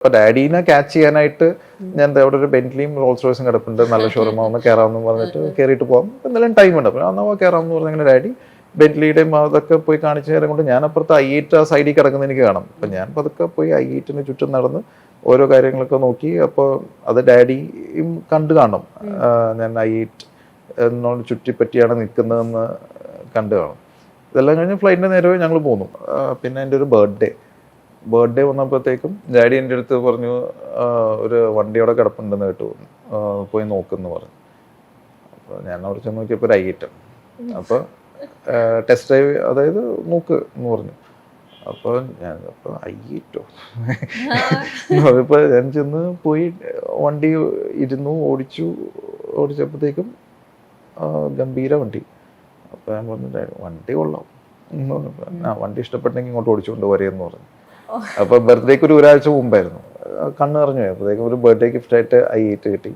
അപ്പൊ ഡാഡീനെ ക്യാച്ച് ചെയ്യാനായിട്ട് ഞാൻ അവിടെ ഒരു ബെന്റ്ലിയും റോൾസ് റോയ്സും കിടപ്പുണ്ട്. നല്ല ഷോറൂം ഒന്ന് കയറാമെന്ന് പറഞ്ഞിട്ട് കയറിയിട്ട് പോകാം എന്തായാലും ടൈം ഉണ്ട്. അപ്പൊ അന്നാ കയറാമെന്ന് പറഞ്ഞ അങ്ങനെ ഡാഡി ബെന്റ്ലിയുടെയും അതൊക്കെ പോയി കാണിച്ചു നേരം കൊണ്ട് ഞാൻ അപ്പുറത്ത് ഐ എയ്റ്റ് ആ സൈഡിൽ കിടക്കുന്ന എനിക്ക് കാണാം. അപ്പൊ ഞാൻ പതുക്കെ പോയി ഐ എയ്റ്റിന് ചുറ്റും നടന്ന് ഓരോ കാര്യങ്ങളൊക്കെ നോക്കി. അപ്പോൾ അത് ഡാഡിയും കണ്ടു കാണും. ഞാൻ ഐ എയ്റ്റ് എന്നോട് ചുറ്റിപ്പറ്റിയാണ് നിൽക്കുന്നതെന്ന് കണ്ടു കാണും. ഇതെല്ലാം കഴിഞ്ഞ് ഫ്ലൈറ്റിന്റെ നേരമേ ഞങ്ങൾ പോന്നു. പിന്നെ എന്റെ ഒരു ബർത്ത്ഡേ ബർത്ത്ഡേ വന്നപ്പോഴത്തേക്കും ഡാഡി എന്റെ അടുത്ത് പറഞ്ഞു ഒരു വണ്ടിയോടെ കിടപ്പുണ്ടെന്ന് കേട്ടു. പോയി നോക്കുമെന്ന് പറഞ്ഞു. അപ്പോൾ ഞാൻ അവിടെ ചെന്ന് നോക്കിയപ്പോൾ ഒരു ഐറ്റം അപ്പോൾ ടെസ്റ്റ് ഡ്രൈവ് അതായത് നോക്ക് എന്ന് പറഞ്ഞു. അപ്പോൾ ഞാൻ അപ്പോൾ അയ്യറ്റോ അപ്പോൾ ഞാൻ ചെന്ന് പോയി വണ്ടി ഇരുന്നു ഓടിച്ചു. ഓടിച്ചപ്പോഴത്തേക്കും ഗംഭീര വണ്ടി. അപ്പോൾ ഞാൻ പറഞ്ഞു വണ്ടി കൊള്ളാം. ആ വണ്ടി ഇഷ്ടപ്പെട്ടെങ്കിൽ ഇങ്ങോട്ട് ഓടിച്ചുകൊണ്ട് വരെയെന്ന് പറഞ്ഞു. അപ്പൊ ബർത്ത്ഡേക്ക് ഒരു ഒരാഴ്ച മുമ്പായിരുന്നു. കണ്ണു നിറഞ്ഞു പോയി. ഒരു ബർത്ത്ഡേ ഗിഫ്റ്റായിട്ട് ഐ എയ്റ്റ് കിട്ടി.